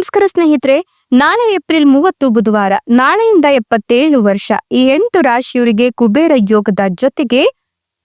ನಮಸ್ಕಾರ ಸ್ನೇಹಿತರೆ, ನಾಳೆ ಏಪ್ರಿಲ್ ಮೂವತ್ತು ಬುಧವಾರ, ನಾಳೆಯಿಂದ ಎಪ್ಪತ್ತೇಳು ವರ್ಷ, ಈ ಎಂಟು ರಾಶಿಯವರಿಗೆ ಕುಬೇರ ಯೋಗದ ಜೊತೆಗೆ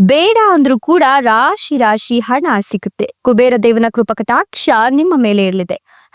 ಬೇಡ ಅಂದ್ರೂ ಕೂಡ ರಾಶಿ ರಾಶಿ ಹಣ ಸಿಗುತ್ತೆ. ಕುಬೇರ ದೇವನ ಕೃಪಕಟಾಕ್ಷ ನಿಮ್ಮ ಮೇಲೆ ಇರಲಿದೆ.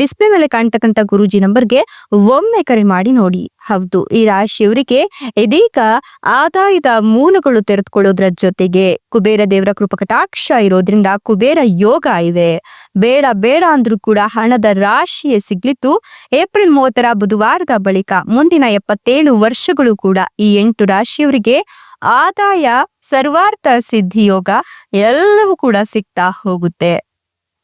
ಡಿಸ್ಪ್ಲೇ ಮೇಲೆ ಕಾಣ್ತಕ್ಕಂಥ ಗುರೂಜಿ ನಂಬರ್ಗೆ ಒಮ್ಮೆ ಕರೆ ಮಾಡಿ ನೋಡಿ. ಹೌದು, ಈ ರಾಶಿಯವರಿಗೆ ಇದೀಗ ಆದಾಯದ ಮೂಲಗಳು ತೆರೆದುಕೊಳ್ಳೋದ್ರ ಜೊತೆಗೆ ಕುಬೇರ ದೇವರ ಕೃಪಕಟಾಕ್ಷ ಇರೋದ್ರಿಂದ ಕುಬೇರ ಯೋಗ ಇದೆ. ಬೇಡ ಬೇಡ ಅಂದ್ರೂ ಕೂಡ ಹಣದ ರಾಶಿಯೇ ಸಿಗ್ಲಿತ್ತು ಏಪ್ರಿಲ್ ಮೂವತ್ತರ ಬುಧವಾರದ ಬಳಿಕ ಮುಂದಿನ ಎಪ್ಪತ್ತೇಳು ವರ್ಷಗಳು ಕೂಡ ಈ ಎಂಟು ರಾಶಿಯವರಿಗೆ ಆದಾಯ, ಸರ್ವಾರ್ಥ ಸಿದ್ಧಿಯೋಗ ಎಲ್ಲವೂ ಕೂಡ ಸಿಗ್ತಾ ಹೋಗುತ್ತೆ.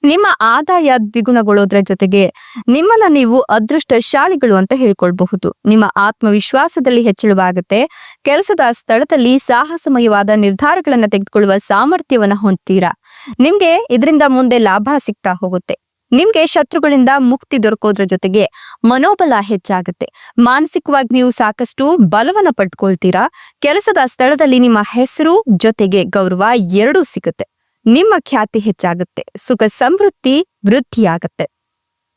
ನಿಮ್ಮ ಆದಾಯ ದ್ವಿಗುಣಗೊಳ್ಳೋದ್ರ ಜೊತೆಗೆ ನಿಮ್ಮನ್ನ ನೀವು ಅದೃಷ್ಟಶಾಲಿಗಳು ಅಂತ ಹೇಳ್ಕೊಳ್ಬಹುದು. ನಿಮ್ಮ ಆತ್ಮವಿಶ್ವಾಸದಲ್ಲಿ ಹೆಚ್ಚಳವಾಗುತ್ತೆ. ಕೆಲಸದ ಸ್ಥಳದಲ್ಲಿ ಸಾಹಸಮಯವಾದ ನಿರ್ಧಾರಗಳನ್ನ ತೆಗೆದುಕೊಳ್ಳುವ ಸಾಮರ್ಥ್ಯವನ್ನ ಹೊಂದ್ತೀರಾ. ನಿಮ್ಗೆ ಇದರಿಂದ ಮುಂದೆ ಲಾಭ ಸಿಗ್ತಾ ಹೋಗುತ್ತೆ. ನಿಮ್ಗೆ ಶತ್ರುಗಳಿಂದ ಮುಕ್ತಿ ದೊರಕೋದ್ರ ಜೊತೆಗೆ ಮನೋಬಲ ಹೆಚ್ಚಾಗುತ್ತೆ. ಮಾನಸಿಕವಾಗಿ ನೀವು ಸಾಕಷ್ಟು ಬಲವನ್ನ ಪಡ್ಕೊಳ್ತೀರಾ. ಕೆಲಸದ ಸ್ಥಳದಲ್ಲಿ ನಿಮ್ಮ ಹೆಸರು ಜೊತೆಗೆ ಗೌರವ ಎರಡೂ ಸಿಗುತ್ತೆ. ನಿಮ್ಮ ಖ್ಯಾತಿ ಹೆಚ್ಚಾಗುತ್ತೆ, ಸುಖ ಸಮೃದ್ಧಿ ವೃದ್ಧಿಯಾಗುತ್ತೆ.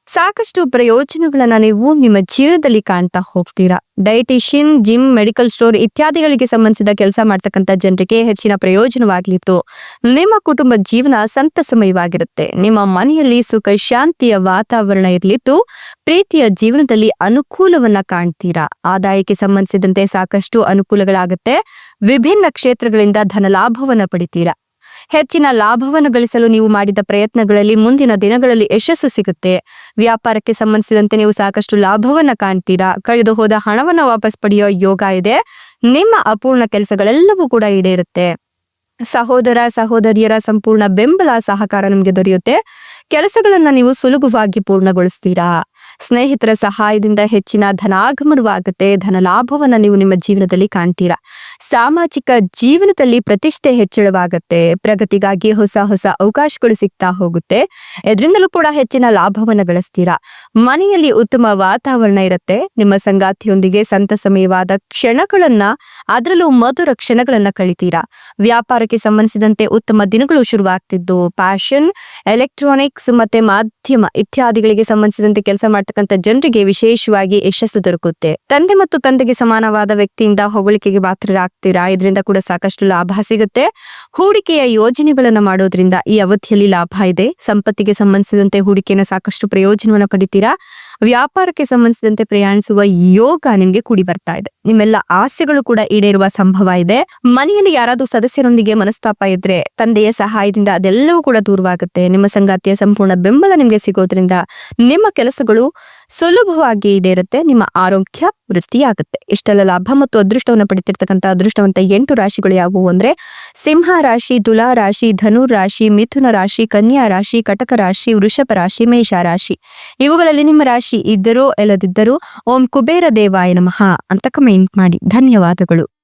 ಸಾಕಷ್ಟು ಪ್ರಯೋಜನಗಳನ್ನ ನೀವು ನಿಮ್ಮ ಜೀವನದಲ್ಲಿ ಕಾಣ್ತಾ ಹೋಗ್ತೀರಾ? ಡಯಟಿಷಿಯನ್, ಜಿಮ್, ಮೆಡಿಕಲ್ ಸ್ಟೋರ್ ಇತ್ಯಾದಿಗಳಿಗೆ ಸಂಬಂಧಿಸಿದ ಕೆಲಸ ಮಾಡ್ತಕ್ಕಂಥ ಜನರಿಗೆ ಹೆಚ್ಚಿನ ಪ್ರಯೋಜನವಾಗಲಿತ್ತು ನಿಮ್ಮ ಕುಟುಂಬ ಜೀವನ ಸಂತಸಮಯವಾಗಿರುತ್ತೆ. ನಿಮ್ಮ ಮನೆಯಲ್ಲಿ ಸುಖ, ಶಾಂತಿಯ ವಾತಾವರಣ ಇರ್ಲಿತ್ತು ಪ್ರೀತಿಯ ಜೀವನದಲ್ಲಿ ಅನುಕೂಲವನ್ನ ಕಾಣ್ತೀರಾ? ಆದಾಯಕ್ಕೆ ಸಂಬಂಧಿಸಿದಂತೆ ಸಾಕಷ್ಟು ಅನುಕೂಲಗಳಾಗುತ್ತೆ. ವಿಭಿನ್ನ ಕ್ಷೇತ್ರಗಳಿಂದ ಧನ ಲಾಭವನ್ನ ಪಡಿತೀರಾ? ಹೆಚ್ಚಿನ ಲಾಭವನ್ನು ಗಳಿಸಲು ನೀವು ಮಾಡಿದ ಪ್ರಯತ್ನಗಳಲ್ಲಿ ಮುಂದಿನ ದಿನಗಳಲ್ಲಿ ಯಶಸ್ಸು ಸಿಗುತ್ತೆ. ವ್ಯಾಪಾರಕ್ಕೆ ಸಂಬಂಧಿಸಿದಂತೆ ನೀವು ಸಾಕಷ್ಟು ಲಾಭವನ್ನ ಕಾಣ್ತೀರಾ? ಕಳೆದು ಹೋದ ಹಣವನ್ನ ವಾಪಸ್ ಪಡೆಯೋ ಯೋಗ ಇದೆ. ನಿಮ್ಮ ಅಪೂರ್ಣ ಕೆಲಸಗಳೆಲ್ಲವೂ ಕೂಡ ಈಡೇರುತ್ತೆ. ಸಹೋದರ, ಸಹೋದರಿಯರ ಸಂಪೂರ್ಣ ಬೆಂಬಲ ಸಹಕಾರ ನಿಮಗೆ ದೊರೆಯುತ್ತೆ. ಕೆಲಸಗಳನ್ನ ನೀವು ಸುಲಭವಾಗಿ ಪೂರ್ಣಗೊಳಿಸ್ತೀರಾ? ಸ್ನೇಹಿತರ, ಸಹಾಯದಿಂದ ಹೆಚ್ಚಿನ ಧನಾಗಮನವಾಗುತ್ತೆ. ಧನ ಲಾಭವನ್ನ ನೀವು ನಿಮ್ಮ ಜೀವನದಲ್ಲಿ ಕಾಣ್ತೀರಾ. ಸಾಮಾಜಿಕ ಜೀವನದಲ್ಲಿ ಪ್ರತಿಷ್ಠೆ ಹೆಚ್ಚಳವಾಗುತ್ತೆ. ಪ್ರಗತಿಗಾಗಿ ಹೊಸ ಹೊಸ ಅವಕಾಶಗಳು ಸಿಗ್ತಾ ಹೋಗುತ್ತೆ. ಇದರಿಂದಲೂ ಕೂಡ ಹೆಚ್ಚಿನ ಲಾಭವನ್ನ ಗಳಿಸ್ತೀರಾ. ಮನೆಯಲ್ಲಿ ಉತ್ತಮ ವಾತಾವರಣ ಇರುತ್ತೆ. ನಿಮ್ಮ ಸಂಗಾತಿಯೊಂದಿಗೆ ಸಂತಸಮಯವಾದ ಕ್ಷಣಗಳನ್ನ, ಅದರಲ್ಲೂ ಮಧುರ ಕ್ಷಣಗಳನ್ನ ಕಳಿತೀರಾ. ವ್ಯಾಪಾರಕ್ಕೆ ಸಂಬಂಧಿಸಿದಂತೆ ಉತ್ತಮ ದಿನಗಳು ಶುರುವಾಗ್ತಿದ್ದು. ಪ್ಯಾಷನ್, ಎಲೆಕ್ಟ್ರಾನಿಕ್ಸ್ ಮತ್ತೆ ಮಾಧ್ಯಮ ಇತ್ಯಾದಿಗಳಿಗೆ ಸಂಬಂಧಿಸಿದಂತೆ ಕೆಲಸ ಮಾಡ್ತಕ್ಕಂಥ ಜನರಿಗೆ ವಿಶೇಷವಾಗಿ ಯಶಸ್ಸು ದೊರಕುತ್ತೆ. ತಂದೆ ಮತ್ತು ತಂದೆಗೆ ಸಮಾನವಾದ ವ್ಯಕ್ತಿಯಿಂದ ಹೊಗಳಿಕೆಗೆ ಪಾತ್ರರಾಗ್ತೀರಾ? ಇದರಿಂದ ಕೂಡ ಸಾಕಷ್ಟು ಲಾಭ ಸಿಗುತ್ತೆ. ಹೂಡಿಕೆಯ ಯೋಜನೆಗಳನ್ನು ಮಾಡೋದ್ರಿಂದ ಈ ಅವಧಿಯಲ್ಲಿ ಲಾಭ ಇದೆ. ಸಂಪತ್ತಿಗೆ ಸಂಬಂಧಿಸಿದಂತೆ ಹೂಡಿಕೆಯನ್ನು ಸಾಕಷ್ಟು ಪ್ರಯೋಜನವನ್ನು ಪಡಿತೀರಾ? ವ್ಯಾಪಾರಕ್ಕೆ ಸಂಬಂಧಿಸಿದಂತೆ ಪ್ರಯಾಣಿಸುವ ಯೋಗ ನಿಮಗೆ ಕೂಡಿ ಬರ್ತಾ ಇದೆ. ನಿಮ್ಮೆಲ್ಲ ಆಸೆಗಳು ಕೂಡ ಈಡೇರುವ ಸಂಭವ ಇದೆ. ಮನೆಯಲ್ಲಿ ಯಾರಾದ್ರೂ ಸದಸ್ಯರೊಂದಿಗೆ ಮನಸ್ತಾಪ ಇದ್ರೆ, ತಂದೆಯ ಸಹಾಯದಿಂದ ಅದೆಲ್ಲವೂ ಕೂಡ ದೂರವಾಗುತ್ತೆ. ನಿಮ್ಮ ಸಂಗಾತಿಯ ಸಂಪೂರ್ಣ ಬೆಂಬಲ ನಿಮ್ಗೆ ಸಿಗೋದ್ರಿಂದ ನಿಮ್ಮ ಕೆಲಸಗಳು ಸುಲಭವಾಗಿ ಈಡೇರುತ್ತೆ, ನಿಮ್ಮ ಆರೋಗ್ಯ ವೃದ್ಧಿಯಾಗುತ್ತೆ. ಇಷ್ಟೆಲ್ಲ ಲಾಭ ಮತ್ತು ಅದೃಷ್ಟವನ್ನು ಪಡೆದಿರ್ತಕ್ಕಂಥ ಅದೃಷ್ಟವಂತ ಎಂಟು ರಾಶಿಗಳು ಯಾವುವು ಅಂದ್ರೆ, ಸಿಂಹ ರಾಶಿ, ತುಲಾ ರಾಶಿ, ಧನು ರಾಶಿ, ಮಿಥುನ ರಾಶಿ, ಕನ್ಯಾ ರಾಶಿ, ಕಟಕ ರಾಶಿ, ವೃಷಭ ರಾಶಿ, ಮೇಷ ರಾಶಿ. ಇವುಗಳಲ್ಲಿ ನಿಮ್ಮ ರಾಶಿ ಇದ್ದರೂ ಇಲ್ಲದಿದ್ದರೂ ಓಂ ಕುಬೇರ ದೇವಾಯ ನಮಃ ಅಂತ ಕಮೆಂಟ್ ಮಾಡಿ. ಧನ್ಯವಾದಗಳು.